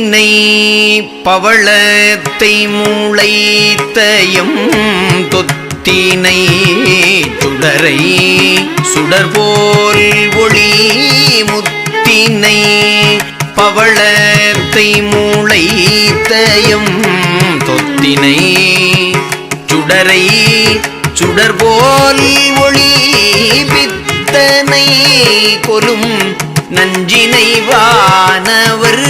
முத்தினை பவளத்தை மூளைத்தயம் தொத்தினை துடரை சுடர்போல் ஒளி முத்தினை பவளத்தை மூளைத்தயம் தொத்தினை சுடரை சுடர்போல் ஒளி பித்தனை கொலும் நஞ்சினை வானவர்.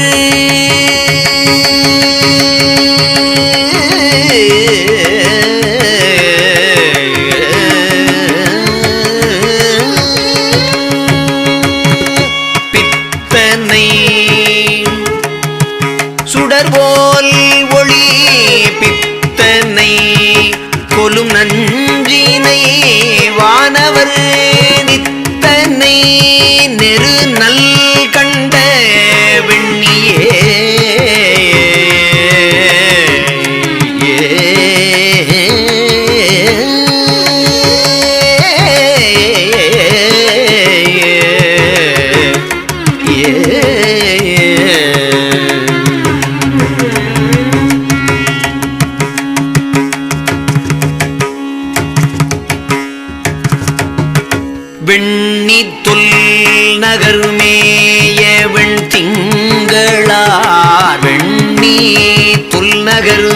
பித்தனை சுடர்போல் ஒளி பித்தனை கொலும் நஞ்சினை வானவர். நித்தனை நெரு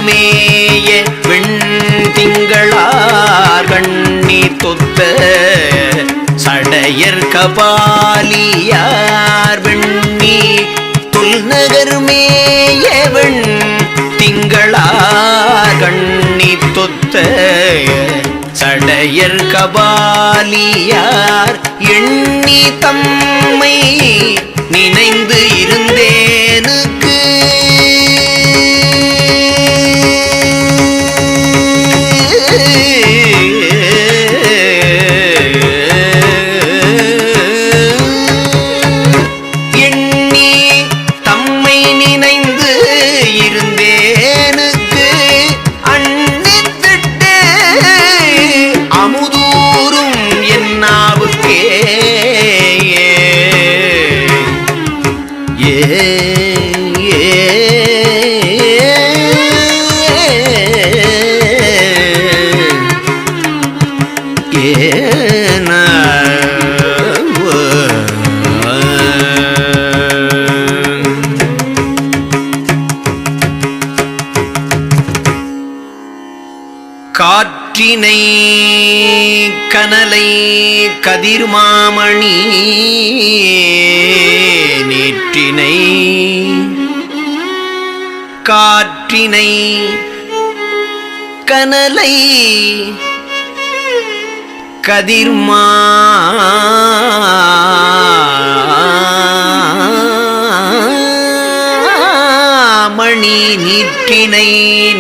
மேய வெண்திங்களார் கண்ணி தொத்த சடையர் கபாலியார் வெண்ணி தொல் மேய வெண் திங்களார் கண்ணி தொத்த சடையர் கபாலியார் எண்ணி தம்மை நினைந்து காற்றினை கனலை கதிர்மாமணி நேற்றினை காற்றினை கனலை கதிர்மா மணி நீற்றினை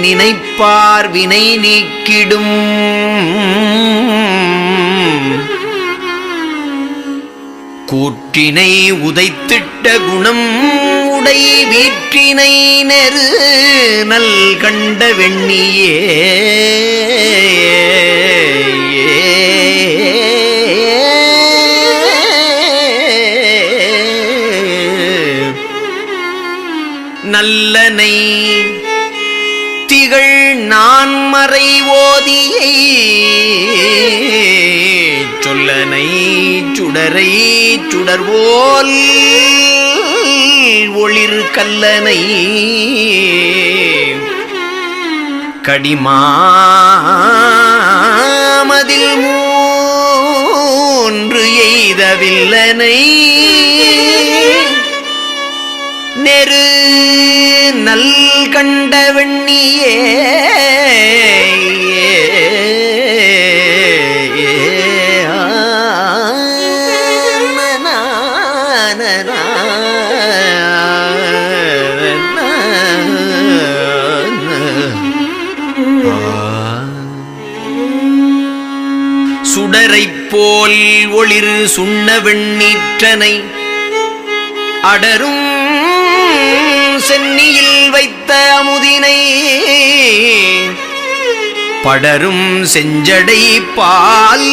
நினைப்பார் வினை நீக்கிடும். கூற்றினை உதைத்திட்ட குணம் உடை வீற்றினை நெரு நல் கண்ட வெண்ணியே. நல்லனை. திகழ் நான்மறை ஓதியை. சொல்லனை சுடரை சுடர்வோல். ஒளிர் கல்லனை. கடிமாமதில் மூன்று எய்தவில்லனை. நெரு கண்ட வெண்ணியே சுடரைப் போல் ஒளிர் சுண்ண வெண்ணிற்றனை அடரும் சென்னியில் வைத்த அமுதினை படரும் செஞ்சடை பால்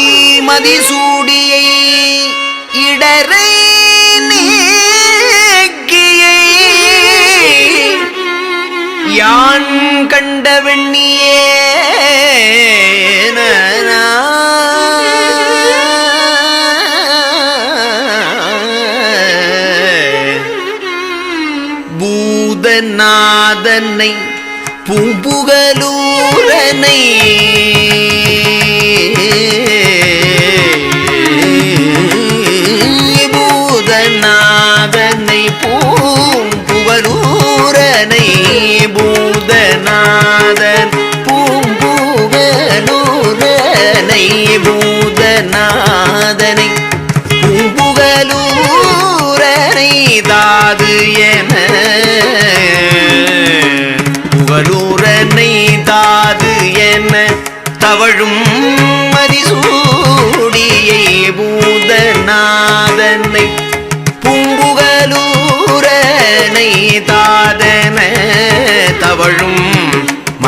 மதிசூடியை இடரை நீக்கியை யான் கண்ட வெண்ணியே நாதனை பூம்புகலூரனை.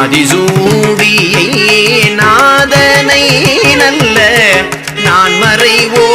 மதிசூடியை நாதனை நல்ல நான் மறைவோ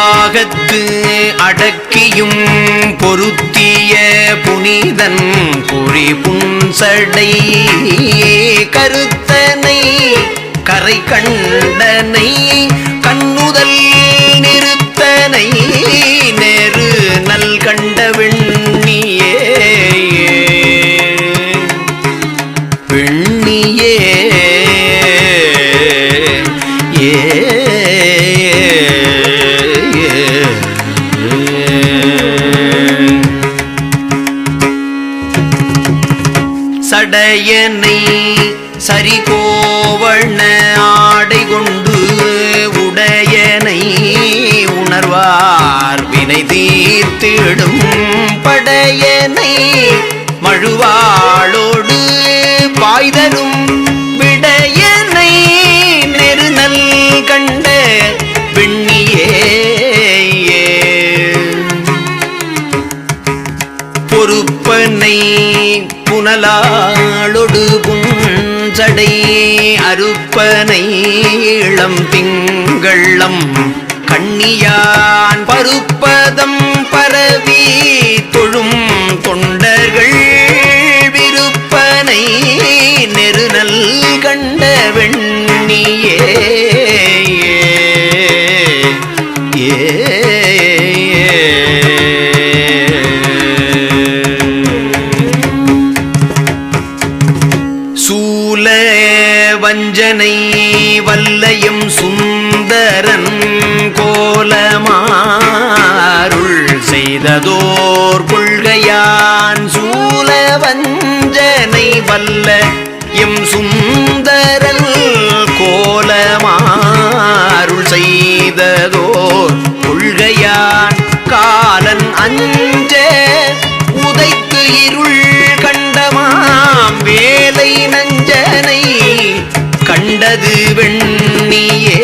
பாகத்து அடக்கியும் பொருத்திய புனிதன் குறி புன்சடை கருத்தனை கரை கண்டனை கண்ணுதல் நிறுத்தனை நேரு நல் கண்ட வெண்ணியே. வெண்ணியே தேடும் படையனை மழுவாளோடு பாய்தரும் விடையனை நெருநல் கண்ட வெண்ணியே. பொறுப்பனை புனலாளொடு புஞ்சடை அறுப்பனை இளம் திங்களம் கண்ணியான் பருப்ப con வஞ்சனை எம் சுந்தரல் கோலமாருள் செய்ததோர் கொள்கையான் காலன் அஞ்ச உதைத்து இருள் கண்டமாம் வேலை நஞ்சனை கண்டது வெண்ணியே.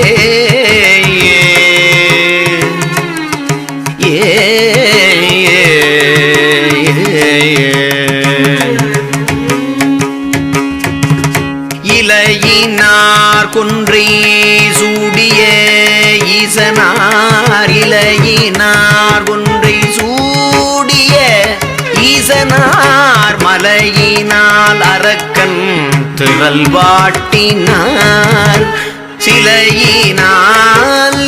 ஈசனார் இலையினார் கொன்றை சூடிய ஈசனார் மலையினால் அரக்கன் தன் திரள் வாட்டினார். சிலையினால் சிலையினால்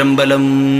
திருச்சிற்றம்பலம்.